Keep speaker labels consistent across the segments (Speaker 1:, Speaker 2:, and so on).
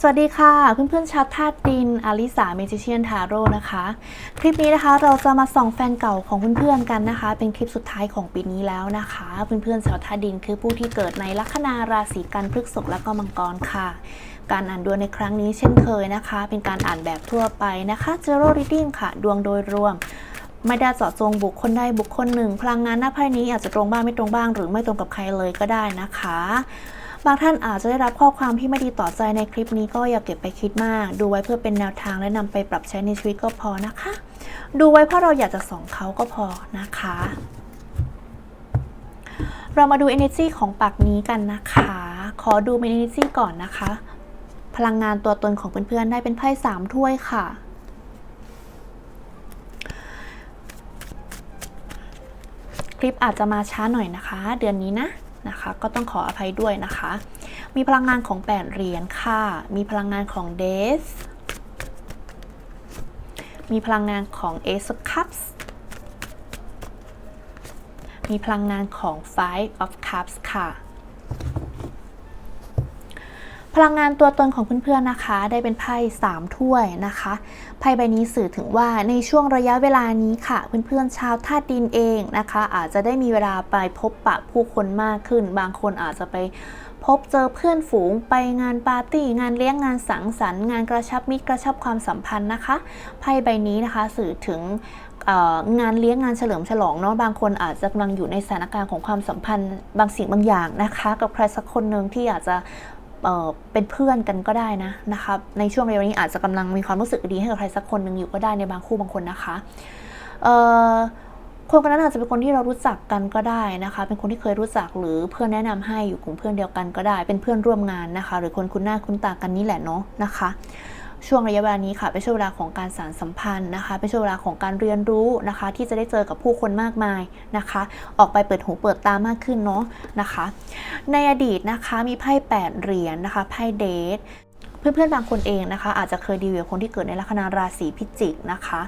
Speaker 1: สวัสดีค่ะ เพื่อนๆชาวธาตุดินอลิสาเมจิเชียนทาโร่นะคะ คลิปนี้นะคะเราจะมาส่องแฟนเก่าของเพื่อนๆกันนะคะ เป็นคลิปสุดท้ายของปีนี้แล้วนะคะ เพื่อนๆชาวธาตุดินคือผู้ที่เกิดในลัคนาราศีกันพฤษภและก็มังกรค่ะ การอ่านดวงในครั้งนี้เช่นเคยนะคะ เป็นการอ่านแบบทั่วไปนะคะเจโร r ิดดิ้งค่ะ ดวงโดยรวมไม่ได้เจาะจงบุคคลใดบุคคลหนึ่ง พลังงานหน้าไพ่นี้อาจจะตรงบ้างไม่ตรงบ้าง หรือไม่ตรงกับใครเลยก็ได้นะคะ บางท่านอาจจะได้รับข้อความที่ไม่ดีต่อใจในคลิปนี้ก็อย่าเก็บไปคิดมาก ดูไว้เพื่อเป็นแนวทางและนำไปปรับใช้ในชีวิตก็พอนะคะ ดูไว้เพราะเราอยากจะส่องเขาก็พอนะคะ เรามาดู energy ของปากนี้กันนะคะ ขอดูเป็น energy ก่อนนะคะ พลังงานตัวตนของเพื่อนๆได้เป็นไพ่สามถ้วยค่ะคลิปอาจจะมาช้าหน่อยนะคะ เดือนนี้นะ นะคะ ก็ต้องขออภัยด้วยนะคะ มีพลังงานของ 8 เหรียญค่ะ มีพลังงานของเดสมีพลังงานของ Ace of Cups มีพลังงานของ Five of Cups ค่ะ พลังงานตัวตนของเพื่อนๆนะคะ ได้เป็นไพ่3ถ้วยนะคะไพ่ใบนี้สื่อถึงว่าในช่วงระยะเวลานี้ค่ะ เพื่อนๆชาวธาตุดินเองนะคะ อาจจะได้มีเวลาไปพบปะผู้คนมากขึ้น บางคนอาจจะไปพบเจอเพื่อนฝูงไปงานปาร์ตี้ งานเลี้ยงงานสังสรรค์งานกระชับมิตรกระชับความสัมพันธ์นะคะไพ่ใบนี้นะคะสื่อถึงงานเลี้ยงงานเฉลิมฉลองเนาะบางคนอาจจะกำลังอยู่ในสถานการณ์ของความสัมพันธ์บางสิ่งบางอย่างนะคะ กับใครสักคนหนึ่งที่อาจจะ เเป็นเพื่อนกันก็ได้นะนะคะในช่วงระยะนี้อาจจะกำลังมีความรู้สึกดีให้กับใครสักคนหนึ่งอยู่ก็ได้ในบางคู่บางคนนะคะคนคนนั้นอาจจะเป็นคนที่เรารู้จักกันก็ได้นะคะ เป็นคนที่เคยรู้จักหรือเพื่อนแนะนำให้อยู่กลุ่มเพื่อนเดียวกันก็ได้ เป็นเพื่อนร่วมงานนะคะ หรือคนคุ้นหน้าคุ้นตากันนี่แหละเนาะนะคะ ช่วงระยะเวลานี้ค่ะเป็นช่วงเวลาของการสานสัมพันธ์นะคะเป็นช่วงเวลาของการเรียนรู้นะคะ ที่จะได้เจอกับผู้คนมากมายนะคะ ออกไปเปิดหูเปิดตามากขึ้นเนาะนะคะ ในอดีตนะคะมีไพ่8เหรียญนะคะไพ่เดทเพื่อนๆบางคนเองนะคะ อาจจะเคยดีลกับคนที่เกิดในลัคนาราศีพิจิกนะคะ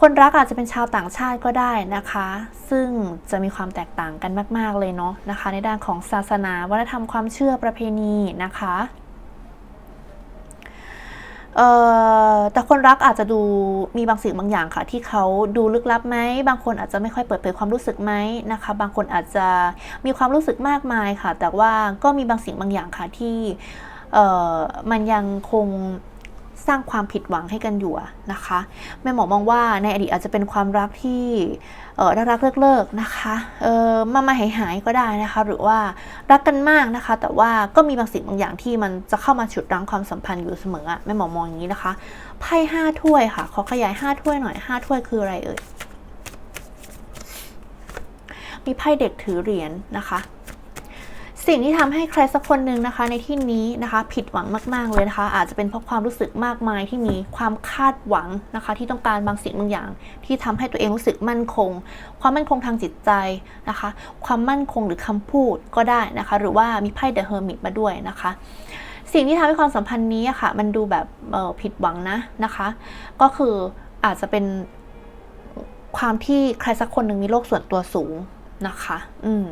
Speaker 1: คนรักอาจจะเป็นชาวต่างชาติก็ได้นะคะ ซึ่งจะมีความแตกต่างกันมาก ๆเลยเนาะนะคะ ในด้านของศาสนาวัฒนธรรมความเชื่อประเพณีนะคะ แต่คนรักอาจจะดูมีบางสิ่งบางอย่างค่ะ ที่เขาดูลึกลับไหม บางคนอาจจะไม่ค่อยเปิดเผยความรู้สึกไหมนะคะ บางคนอาจจะมีความรู้สึกมากมายค่ะ แต่ว่าก็มีบางสิ่งบางอย่างค่ะที่มันยังคง สร้างความผิดหวังให้กันอยู่นะคะแม่หมอมองว่าในอดีตอาจจะเป็นความรักที่เออรักเลิกๆนะคะเออมามาหายหายก็ได้นะคะ หรือว่ารักกันมากนะคะ แต่ว่าก็มีบางสิ่งบางอย่างที่มันจะเข้ามาฉุดรั้งความสัมพันธ์อยู่เสมอแม่หมอมองอย่างนี้นะคะไพ่ห้าถ้วยค่ะขอขยายห้าถ้วยหน่อยห้าถ้วยคืออะไรเอ่ยมีไพ่เด็กถือเหรียญนะคะ สิ่งที่ทำให้ใครสักคนหนึ่งนะคะ ในที่นี้นะคะ ผิดหวังมาก ๆ เลยนะคะ อาจจะเป็นเพราะความรู้สึกมากมายที่มีความคาดหวังนะคะ ที่ต้องการบางสิ่งบางอย่าง ที่ทำให้ตัวเองรู้สึกมั่นคง ความมั่นคงทางจิตใจนะคะ ความมั่นคงหรือคำพูดก็ได้นะคะ หรือว่ามีไพ่เดอะเฮอร์มิตมาด้วยนะคะสิ่งที่ทำให้ความสัมพันธ์นี้อะค่ะ มันดูแบบออผิดหวังนะนะคะ ก็คืออาจจะเป็นความที่ใครสักคนหนึ่งมีโลกส่วนตัวสูงนะคะ อืม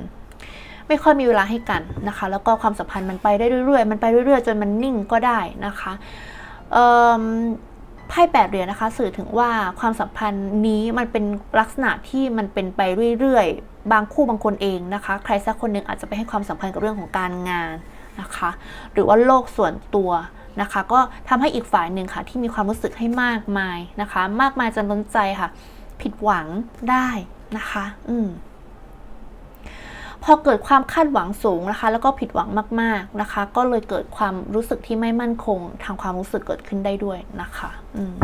Speaker 1: ไม่ค่อยมีเวลาให้กันนะคะ แล้วก็ความสัมพันธ์มันไปได้เรื่อยๆ มันไปเรื่อยๆ จนมันนิ่งก็ได้นะคะไพ่แปดเหรียญนะคะ สื่อถึงว่าความสัมพันธ์นี้มันเป็นลักษณะที่มันเป็นไปเรื่อยๆ บางคู่บางคนเองนะคะ ใครสักคนหนึ่งอาจจะไปให้ความสัมพันธ์กับเรื่องของการงานนะคะ หรือว่าโลกส่วนตัวนะคะ ก็ทำให้อีกฝ่ายหนึ่งค่ะที่มีความรู้สึกให้มากมายนะคะ มากมายจนล้นใจค่ะ ผิดหวังได้นะคะ อืม พอเกิดความคาดหวังสูงนะคะ แล้วก็ผิดหวังมากๆนะคะ ก็เลยเกิดความรู้สึกที่ไม่มั่นคง ทางความรู้สึกเกิดขึ้นได้ด้วยนะคะอืม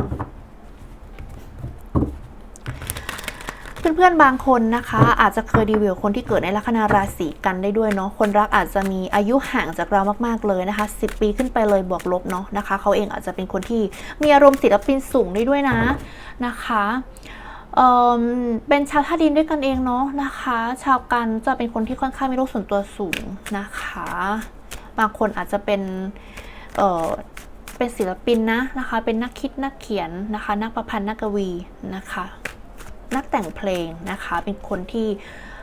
Speaker 1: เพื่อนๆบางคนนะคะ อาจจะเคยดีลกับคนที่เกิดในลัคนาราศีกันได้ด้วยเนาะคนรักอาจจะมีอายุห่างจากเรามากๆเลยนะคะ 10 ปีขึ้นไปเลยบวกลบเนาะนะคะเขาเองอาจจะเป็นคนที่มีอารมณ์ศิลปินสูงได้ด้วยนะนะคะ เเป็นชาวท่าดินด้วยกันเองเนาะนะคะ ชาวกันจะเป็นคนที่ค่อนข้างมีโลกส่วนตัวสูงนะคะ บางคนอาจจะเป็นเเป็นศิลปินนะนะคะ เป็นนักคิดนักเขียนนะคะ นักประพันธ์นักกวีนะคะ นักแต่งเพลงนะคะ เป็นคนที่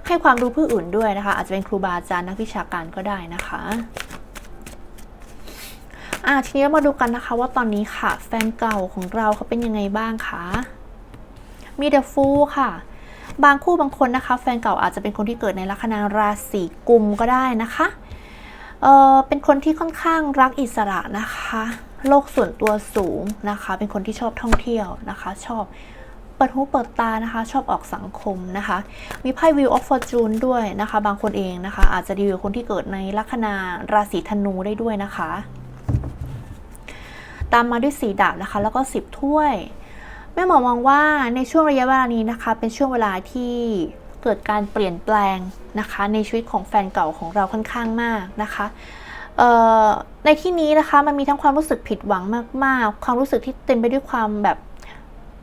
Speaker 1: ให้ความรู้ผู้อื่นด้วยนะคะ อาจจะเป็นครูบาอาจารย์นักวิชาการก็ได้นะคะอะทีนี้มาดูกันนะคะว่าตอนนี้ค่ะ แฟนเก่าของเราเขาเป็นยังไงบ้างคะ มีเดอะฟูค่ะ บางคู่บางคนนะคะ แฟนเก่าอาจจะเป็นคนที่เกิดในลัคนาราศีกุมก็ได้นะคะเออเป็นคนที่ค่อนข้างรักอิสระนะคะ โลกส่วนตัวสูงนะคะ เป็นคนที่ชอบท่องเที่ยวนะคะ ชอบเปิดหูเปิดตานะคะ ชอบออกสังคมนะคะ มีไพ่ Wheel of Fortune ด้วยนะคะ บางคนเองนะคะ อาจจะดีกับคนที่เกิดในลัคนาราศีธนูได้ด้วยนะคะ ตามมาด้วยสีดาบนะคะ แล้วก็สิบถ้วย แม่หมอมองว่าในช่วงระยะเวลานี้นะคะ เป็นช่วงเวลาที่เกิดการเปลี่ยนแปลงนะคะ ในชีวิตของแฟนเก่าของเราค่อนข้างมากนะคะในที่นี้นะคะมันมีทั้งความรู้สึกผิดหวังมาก ๆ ความรู้สึกที่เต็มไปด้วยความแบบ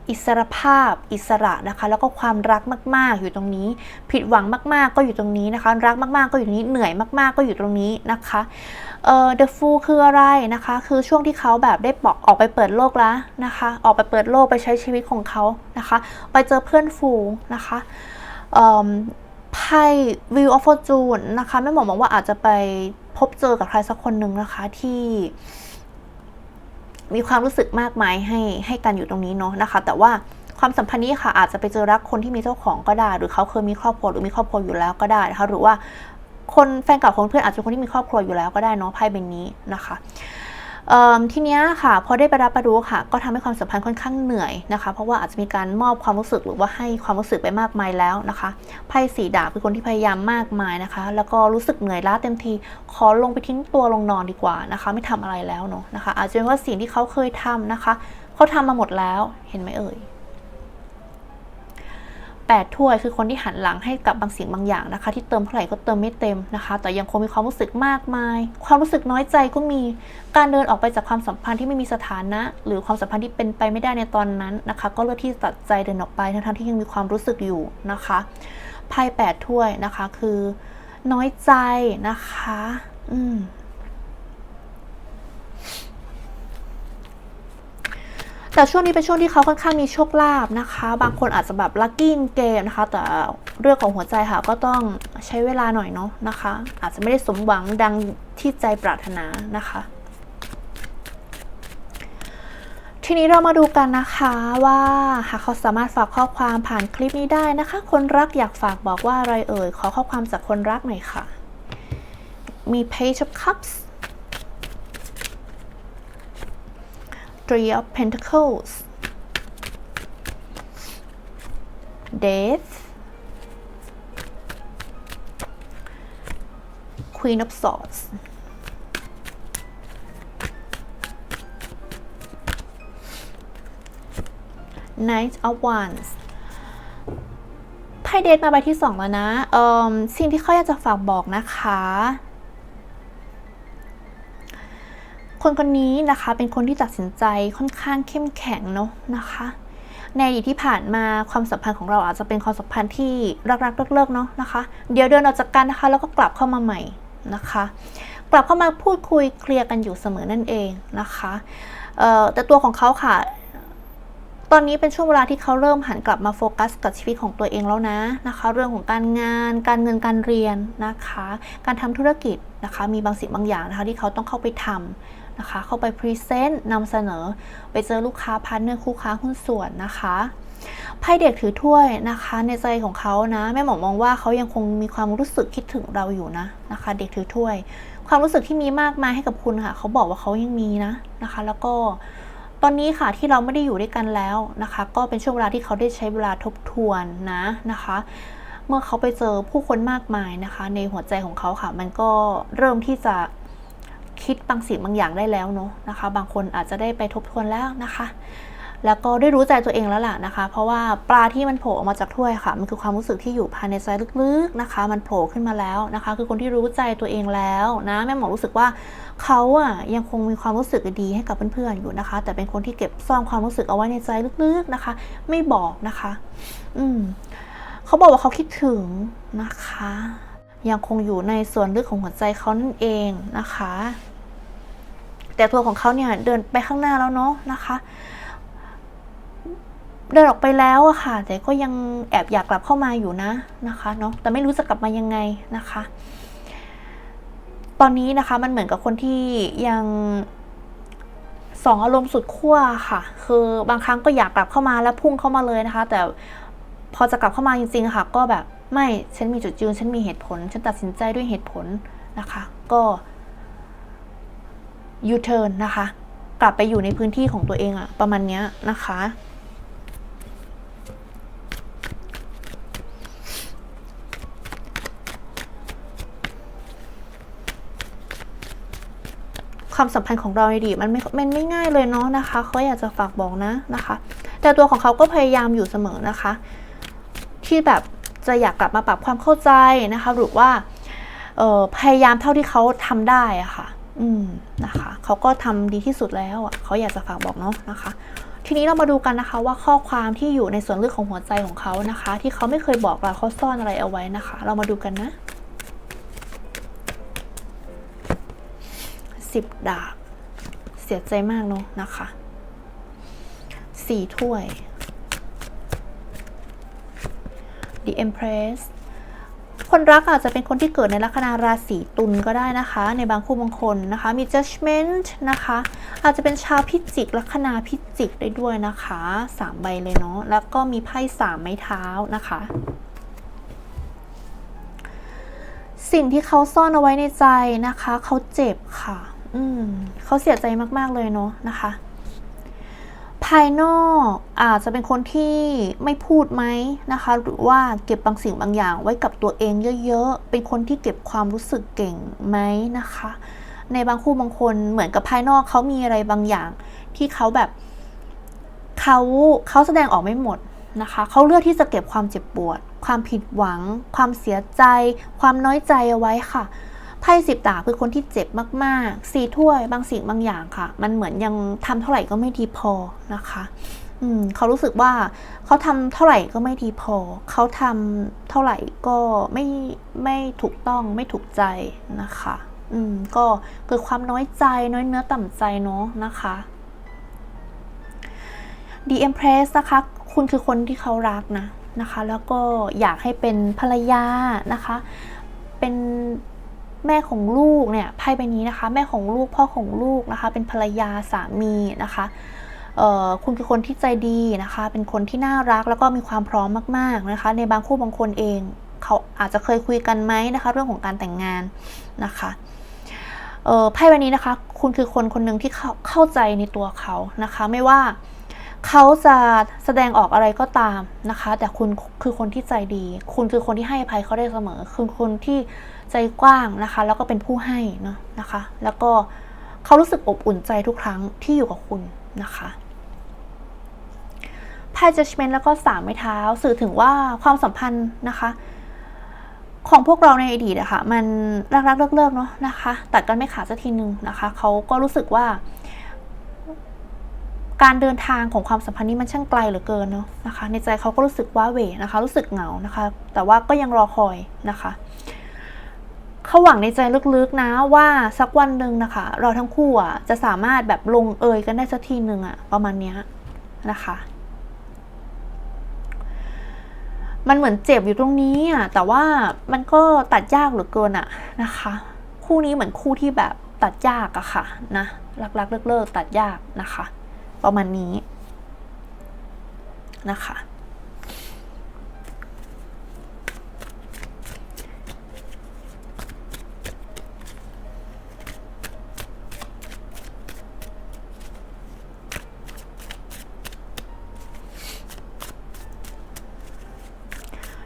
Speaker 1: อิสรภาพ อิสระนะคะ แล้วก็ความรักมาก ๆ อยู่ตรงนี้ ผิดหวังมาก ๆ ก็อยู่ตรงนี้นะคะ รักมาก ๆ ก็อยู่ตรงนี้ เหนื่อยมาก ๆ ก็อยู่ตรงนี้นะคะ เอ่อ The Fool คืออะไรนะคะ คือช่วงที่เขาแบบได้ปอกออกไปเปิดโลกแล้วนะคะ ออกไปเปิดโลกไปใช้ชีวิตของเขานะคะ ไปเจอเพื่อนฝูงนะคะไพ่ View of Fortune นะคะแม่หมอมองว่าอาจจะไปพบเจอกับใครสักคนหนึ่งนะคะที่มีความรู้สึกมากมายให้ให้กันอยู่ตรงนี้เนาะนะคะ แต่ว่าความสัมพันธ์นี้ค่ะอาจจะไปเจอรักคนที่มีเจ้าของก็ได้ หรือเขาเคยมีครอบครัวหรือมีครอบครัวอยู่แล้วก็ได้นะคะหรือว่า คนแฟนเก่าของเพื่อนอาจจะเป็นคนที่มีครอบครัวอยู่แล้วก็ได้เนาะไพ่ใบนี้นะคะทีนี้ค่ะพอได้ไปรับไปรู้ค่ะ ก็ทำให้ความสัมพันธ์ค่อนข้างเหนื่อยนะคะ เพราะว่าอาจจะมีการมอบความรู้สึกหรือว่าให้ความรู้สึกไปมากมายแล้วนะคะไพ่สีดาบเป็นคนที่พยายามมากมายนะคะ แล้วก็รู้สึกเหนื่อยล้าเต็มทีขอลงไปทิ้งตัวลงนอนดีกว่านะคะ ไม่ทำอะไรแล้วเนาะนะคะ อาจจะเป็นว่าสิ่งที่เขาเคยทำนะคะเขาทำมาหมดแล้วเห็นไหมเอ่ย แปดถ้วยคือคนที่หันหลังให้กับบางสิ่งบางอย่างนะคะ ที่เติมเท่าไหร่ก็เติมไม่เต็มนะคะ แต่ยังคงมีความรู้สึกมากมาย ความรู้สึกน้อยใจก็มีการเดินออกไปจากความสัมพันธ์ที่ไม่มีสถานะ หรือความสัมพันธ์ที่เป็นไปไม่ได้ในตอนนั้นนะคะ ก็เลือกที่ตัดใจเดินออกไปทั้งๆที่ยังมีความรู้สึกอยู่นะคะไพ่แปดถ้วยนะคะคือน้อยใจนะคะ อืม แต่ช่วงนี้เป็นช่วงที่เขาค่อนข้างมีโชคลาภนะคะ บางคนอาจจะแบบลัคกี้เกมนะคะ แต่เรื่องของหัวใจค่ะ ก็ต้องใช้เวลาหน่อยเนาะนะคะ อาจจะไม่ได้สมหวังดังที่ใจปรารถนานะคะทีนี้เรามาดูกันนะคะว่าหากเขาสามารถฝากข้อความผ่านคลิปนี้ได้นะคะ คนรักอยากฝากบอกว่าอะไรเอ่ย ขอข้อความจากคนรักหน่อยค่ะ มี Page of Cups Three of Pentacles Death Queen of Swords Knight of Wands ไพ่เดทมาใบที่สองแล้วนะ เอ่อ สิ่งที่เขาอยากจะฝากบอกนะคะ คนคนนี้นะคะเป็นคนที่ตัดสินใจค่อนข้างเข้มแข็งเนาะนะคะในอดีตที่ผ่านมาความสัมพันธ์ของเราอาจจะเป็นความสัมพันธ์ที่รักๆเลิกๆเนาะนะคะ เดี๋ยวเดินออกจากกันนะคะ แล้วก็กลับเข้ามาใหม่นะคะ กลับเข้ามาพูดคุยเคลียร์กันอยู่เสมอนั่นเองนะคะแต่ตัวของเขาค่ะ ตอนนี้เป็นช่วงเวลาที่เขาเริ่มหันกลับมาโฟกัสกับชีวิตของตัวเองแล้วนะนะคะ เรื่องของการงาน การเงินการเรียนนะคะ การทำธุรกิจนะคะ มีบางสิ่งบางอย่างนะคะที่เขาต้องเข้าไปทำ นะคะ เข้าไปพรีเซนต์นำเสนอไปเจอลูกค้าพาร์ทเนอร์คู่ค้าหุ้นส่วนนะคะไพ่เด็กถือถ้วยนะคะ ในใจของเขานะแม่หมอมองว่าเขายังคงมีความรู้สึกคิดถึงเราอยู่นะนะคะ เด็กถือถ้วย ความรู้สึกที่มีมากมายให้กับคุณค่ะ เขาบอกว่าเขายังมีนะนะคะ แล้วก็ตอนนี้ค่ะที่เราไม่ได้อยู่ด้วยกันแล้วนะคะ ก็เป็นช่วงเวลาที่เขาได้ใช้เวลาทบทวนนะนะคะ เมื่อเขาไปเจอผู้คนมากมายนะคะ ในหัวใจของเขาค่ะ มันก็เริ่มที่จะ คิดบางสิ่งบางอย่างได้แล้วเนาะนะคะ บางคนอาจจะได้ไปทบทวนแล้วนะคะ แล้วก็ได้รู้ใจตัวเองแล้วล่ะนะคะ เพราะว่าปลาที่มันโผล่ออกมาจากถ้วยค่ะ มันคือความรู้สึกที่อยู่ภายในใจลึกๆนะคะ มันโผล่ขึ้นมาแล้วนะคะ คือคนที่รู้ใจตัวเองแล้วนะแม่หมอรู้สึกว่าเขาอะยังคงมีความรู้สึกดีให้กับเพื่อนๆอยู่นะคะ แต่เป็นคนที่เก็บซ่อนความรู้สึกเอาไว้ในใจลึกๆนะคะ ไม่บอกนะคะ อืมเขาบอกว่าเขาคิดถึงนะคะยังคงอยู่ในส่วนลึกของหัวใจเขานั่นเองนะคะ แต่ตัวของเขาเนี่ยเดินไปข้างหน้าแล้วเนาะนะคะ เดินออกไปแล้วอะค่ะ แต่ก็ยังแอบอยากกลับเข้ามาอยู่นะนะคะเนาะแต่ไม่รู้จะกลับมายังไงนะคะ ตอนนี้นะคะมันเหมือนกับคนที่ยังสองอารมณ์สุดขั้วค่ะ คือบางครั้งก็อยากกลับเข้ามาแล้วพุ่งเข้ามาเลยนะคะ แต่พอจะกลับเข้ามาจริงๆค่ะ ก็แบบไม่ฉันมีจุดยืนฉันมีเหตุผล ฉันตัดสินใจด้วยเหตุผลนะคะ ก็ ยูเทิร์นนะคะ กลับไปอยู่ในพื้นที่ของตัวเองอะประมาณเนี้ยนะคะ ความสัมพันธ์ของเราในอดีตมันไม่มันไม่ง่ายเลยเนาะนะคะเขาอยากจะฝากบอกนะนะคะ แต่ตัวของเขาก็พยายามอยู่เสมอนะคะ ที่แบบจะอยากกลับมาปรับความเข้าใจนะคะ หรือว่าออพยายามเท่าที่เขาทำได้อะค่ะ อืมนะคะ เขาก็ทำดีที่สุดแล้วอะเขาอยากจะฝากบอกเนาะนะคะ ทีนี้เรามาดูกันนะคะว่าข้อความที่อยู่ในส่วนลึกของหัวใจของเขานะคะ ที่เขาไม่เคยบอกเราเขาซ่อนอะไรเอาไว้นะคะ เรามาดูกันนะสิบดาบเสียใจมากเนาะนะคะสี่ถ้วย The Empress คนรักอาจจะเป็นคนที่เกิดในลัคนาราศีตุลก็ได้นะคะ ในบางคู่บางคนนะคะ มี Judgment นะคะ อาจจะเป็นชาวพิจิกลัคนาพิจิกได้ด้วยนะคะสามใบเลยเนาะแล้วก็มีไพ่สามไม้เท้านะคะ สิ่งที่เขาซ่อนเอาไว้ในใจนะคะ เขาเจ็บค่ะ อืมเขาเสียใจมากๆเลยเนาะนะคะ ภายนอกอาจจะเป็นคนที่ไม่พูดไหมนะคะ หรือว่าเก็บบางสิ่งบางอย่างไว้กับตัวเองเยอะๆ เป็นคนที่เก็บความรู้สึกเก่งไหมนะคะ ในบางคู่บางคนเหมือนกับภายนอกเขามีอะไรบางอย่าง ที่เขาแบบเขาเขาแสดงออกไม่หมดนะคะเขาเลือกที่จะเก็บความเจ็บปวด ความผิดหวัง ความเสียใจ ความน้อยใจเอาไว้ค่ะ ไพ่สิบดาบคือคนที่เจ็บมากๆสีถ้วยบางสิ่งบางอย่างค่ะ มันเหมือนยังทำเท่าไหร่ก็ไม่ดีพอนะคะอืมเขารู้สึกว่าเขาทำเท่าไหร่ก็ไม่ดีพอ เขาทำเท่าไหร่ก็ไม่ไม่ถูกต้องไม่ถูกใจนะคะ อืมก็เกิดความน้อยใจน้อยเนื้อต่ำใจเนาะนะคะ The Empress นะคะ คุณคือคนที่เขารักนะนะคะ แล้วก็อยากให้เป็นภรรยานะคะ เป็น แม่ของลูกเนี่ยไพ่ใบนี้นะคะ แม่ของลูกพ่อของลูกนะคะ เป็นภรรยาสามีนะคะคุณคือคนที่ใจดีนะคะ เป็นคนที่น่ารักแล้วก็มีความพร้อมมาก ๆนะคะ ในบางคู่บางคนเองเขาอาจจะเคยคุยกันไหมนะคะ เรื่องของการแต่งงานนะคะไพ่ใบนี้นะคะ คุณคือคนคนหนึ่งที่เข้าเข้าใจในตัวเขานะคะ ไม่ว่า เขาจะแสดงออกอะไรก็ตามนะคะ แต่คุณคือคนที่ใจดี คุณคือคนที่ให้อภัยเขาได้เสมอ คือคนที่ใจกว้างนะคะ แล้วก็เป็นผู้ให้เนาะนะคะ แล้วก็เขารู้สึกอบอุ่นใจทุกครั้งที่อยู่กับคุณนะคะไพ่ judgment แล้วก็สามไม้เท้าสื่อถึงว่าความสัมพันธ์นะคะ ของพวกเราในอดีตอะค่ะมันรักๆเลิกๆเนาะนะคะ ตัดกันไม่ขาดสักทีนึงนะคะเขาก็รู้สึกว่า การเดินทางของความสัมพันธ์นี้มันช่างไกลเหลือเกินเนาะนะคะ ในใจเขาก็รู้สึกว้าเหวนะคะ รู้สึกเหงานะคะ แต่ว่าก็ยังรอคอยนะคะเขาหวังในใจลึกๆนะว่าสักวันหนึ่งนะคะ เราทั้งคู่อะจะสามารถแบบลงเอยกันได้สักทีหนึ่งอะประมาณเนี้ยนะคะ มันเหมือนเจ็บอยู่ตรงนี้อะแต่ว่ามันก็ตัดยากเหลือเกินอะนะคะ คู่นี้เหมือนคู่ที่แบบตัดยากอะค่ะนะรักๆเลิกๆตัดยากนะคะ ประมาณนี้นะคะ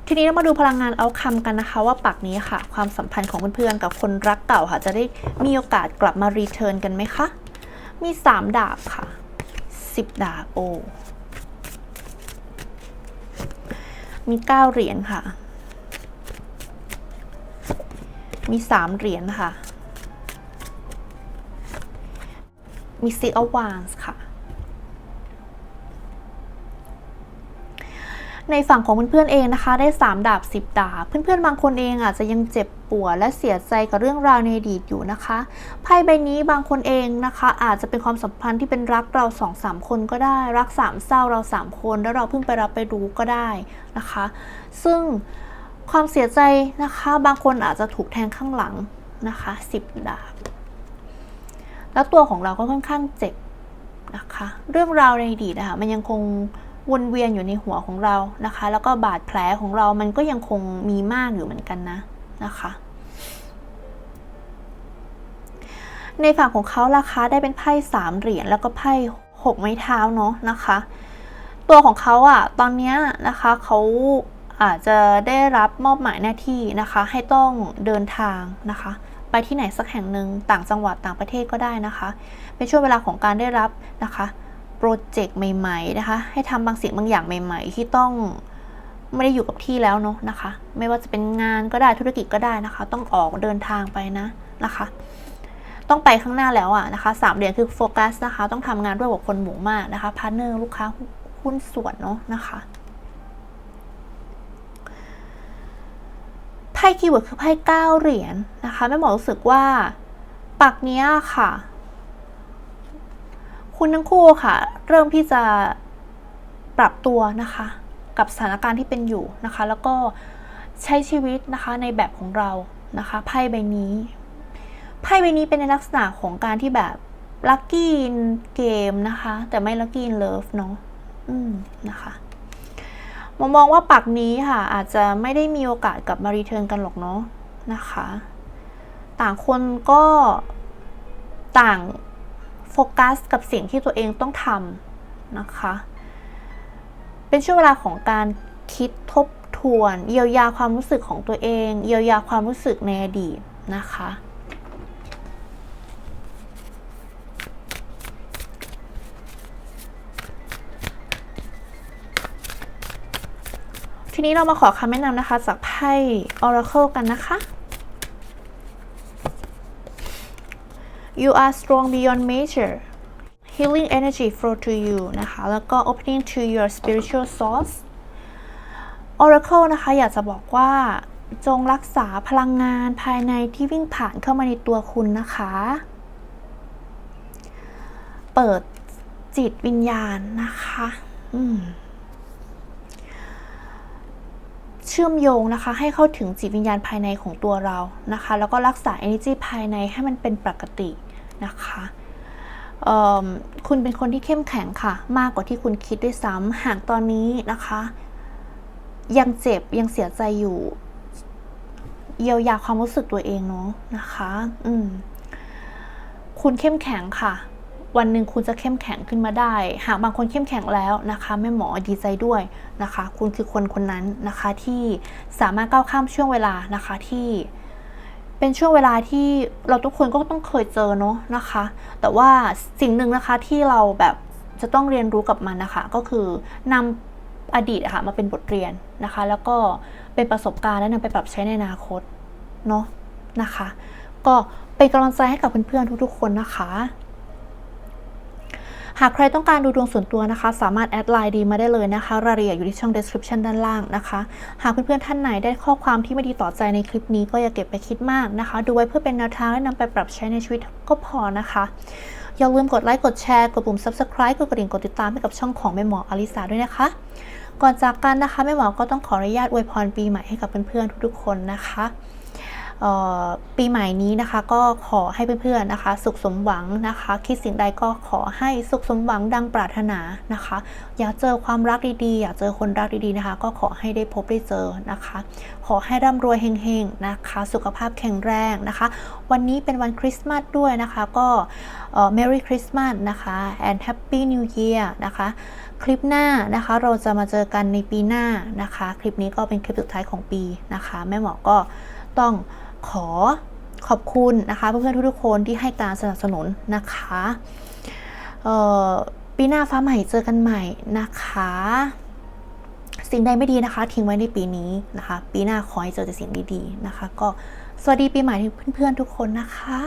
Speaker 1: ทีนี้เรามาดูพลังงานเอาคำกันนะคะ ว่าปักนี้ค่ะ ความสัมพันธ์ของเพื่อนๆกับคนรักเก่าค่ะ จะได้มีโอกาสกลับมารีเทิร์นกันไหมคะ มี 3 ดาบค่ะ 10ดาบโอ มี9เหรียญค่ะ มี3เหรียญค่ะ มี Six of Wands ค่ะ ในฝั่งของเพื่อนๆเองนะคะ ได้ 3 ดาบ 10 ดาบ เพื่อนๆบางคนเองอาจจะยังเจ็บปวดและเสียใจกับเรื่องราวในอดีตอยู่นะคะไพ่ใบนี้บางคนเองนะคะ อาจจะเป็นความสัมพันธ์ที่เป็นรักเรา2อสามคนก็ได้ รักสามเศร้าเรา 3 คน แล้วเราเพิ่งไปรับไปรู้ก็ได้นะคะ ซึ่งความเสียใจนะคะ บางคนอาจจะถูกแทงข้างหลังนะคะ10 ดาบ แล้วตัวของเราก็ค่อนข้างเจ็บนะคะ เรื่องราวในอดีตนะคะมันยังคง วนเวียนอยู่ในหัวของเรานะคะ แล้วก็บาดแผลของเรามันก็ยังคงมีมากอยู่เหมือนกันนะนะคะ ในฝั่งของเขาราคาได้เป็นไพ่สามเหรียญแล้วก็ไพ่หกไม้เท้าเนาะนะคะ ตัวของเขาอะตอนนี้นะคะเขาอาจจะได้รับมอบหมายหน้าที่นะคะ ให้ต้องเดินทางนะคะ ไปที่ไหนสักแห่งหนึ่งต่างจังหวัดต่างประเทศก็ได้นะคะ เป็นช่วงเวลาของการได้รับนะคะ รเจกต์ใหม่ๆนะคะ ให้ทำบางสิ่งบางอย่างใหม่ ๆ ที่ต้องไม่ได้อยู่กับที่แล้วเนาะนะคะ ไม่ว่าจะเป็นงานก็ได้ธุรกิจก็ได้นะคะ ต้องออกเดินทางไปนะนะคะ ต้องไปข้างหน้าแล้วอะนะคะสามเหรียญคือโฟกัสนะคะ ต้องทำงานร่วมกับคนหมู่มากนะคะพาร์ทเนอร์ลูกค้าหุ้นส่วนเนาะนะคะไพ่คีย์เวิร์ดคือไพ่เก้าเหรียญนะคะแม่หมอรู้สึกว่าปักเนี้ยค่ะ คุณทั้งคู่ค่ะ เริ่มที่จะปรับตัวนะคะ กับสถานการณ์ที่เป็นอยู่นะคะ แล้วก็ใช้ชีวิตนะคะในแบบของเรานะคะไพ่ใบนี้ไพ่ใบนี้เป็นในลักษณะของการที่แบบลัคกี้เกมนะคะ แต่ไม่ลัคกี้เลิฟเนาะอืมนะคะมองมองว่าปักนี้ค่ะ อาจจะไม่ได้มีโอกาสกลับมารีเทิร์นกันหรอกเนาะนะคะ ต่างคนก็ต่าง โฟกัสกับสิ่งที่ตัวเองต้องทำนะคะ เป็นช่วงเวลาของการคิดทบทวนเยียวยาความรู้สึกของตัวเอง เยียวยาความรู้สึกในอดีตนะคะทีนี้เรามาขอคำแนะนำนะคะ จากไพ่ Oracle กันนะคะ You are strong beyond measure healing energy flow to you นะคะ แล้วก็ opening to your spiritual source Oracle นะคะ อยากจะบอกว่าจงรักษาพลังงานภายในที่วิ่งผ่านเข้ามาในตัวคุณนะคะ เปิดจิตวิญญาณนะคะเชื่อมโยงนะคะ ให้เข้าถึงจิตวิญญาณภายในของตัวเรานะคะ แล้วก็รักษา energy ภายในให้มันเป็นปกติ นะคะคุณเป็นคนที่เข้มแข็งค่ะ มากกว่าที่คุณคิดด้วยซ้ำหากตอนนี้นะคะ ยังเจ็บยังเสียใจอยู่ เยียวยาความรู้สึกตัวเองเนาะนะคะ อืม คุณเข้มแข็งค่ะ วันหนึ่งคุณจะเข้มแข็งขึ้นมาได้ หากบางคนเข้มแข็งแล้วนะคะแม่หมอดีใจด้วยนะคะ คุณคือคนคนนั้นนะคะ ที่สามารถก้าวข้ามช่วงเวลานะคะที่ เป็นช่วงเวลาที่เราทุกคนก็ต้องเคยเจอเนาะนะคะ แต่ว่าสิ่งหนึ่งนะคะที่เราแบบจะต้องเรียนรู้กับมันนะคะ ก็คือนำอดีตะค่ะมาเป็นบทเรียนนะคะ แล้วก็เป็นประสบการณ์และนำไปปรับใช้ในอนาคตเนาะนะคะ ก็เป็นกำลังใจให้กับเพื่อนๆทุกๆคนนะคะ หากใครต้องการดูดวงส่วนตัวนะคะ สามารถแอดไลน์ดีมาได้เลยนะคะรายละเอียดอยู่ที่ช่อง description ด้านล่างนะคะ หากเพื่อนๆท่านไหนได้ข้อความที่ไม่ดีต่อใจในคลิปนี้ก็อย่าเก็บไปคิดมากนะคะ ดูไว้เพื่อเป็นแนวทางและนำไปปรับใช้ในชีวิตก็พอนะคะอย่าลืมกดไลค์กดแชร์กดปุ่ม subscribe กดกระดิ่งกดติดตามให้กับช่องของแม่หมออลิสาด้วยนะคะ ก่อนจากกันนะคะแม่หมอก็ต้องขออนุญาตอวยพรปีใหม่ให้กับเพื่อนๆทุกๆคนนะคะ ปีใหม่นี้นะคะก็ขอให้เพื่อนๆนะคะ สุขสมหวังนะคะ คิดสิ่งใดก็ขอให้สุขสมหวังดังปรารถนานะคะ อยากเจอความรักดีๆ อยากเจอคนรักดีๆนะคะ ก็ขอให้ได้พบได้เจอนะคะ ขอให้ร่ำรวยเฮงๆนะคะ สุขภาพแข็งแรงนะคะ วันนี้เป็นวันคริสต์มาสด้วยนะคะ ก็เอ่อ Merry Christmas นะคะ and Happy New Year นะคะ คลิปหน้านะคะ เราจะมาเจอกันในปีหน้านะคะ คลิปนี้ก็เป็นคลิปสุดท้ายของปีนะคะ แม่หมอก็ต้อง ขอขอบคุณนะคะเพื่อนๆทุกๆคนที่ให้การสนับสนุนนะคะปีหน้าฟ้าใหม่เจอกันใหม่นะคะ สิ่งใดไม่ดีนะคะ ทิ้งไว้ในปีนี้นะคะ ปีหน้าขอให้เจอแต่สิ่งดีๆนะคะ ก็สวัสดีปีใหม่เพื่อนๆทุกคนนะคะ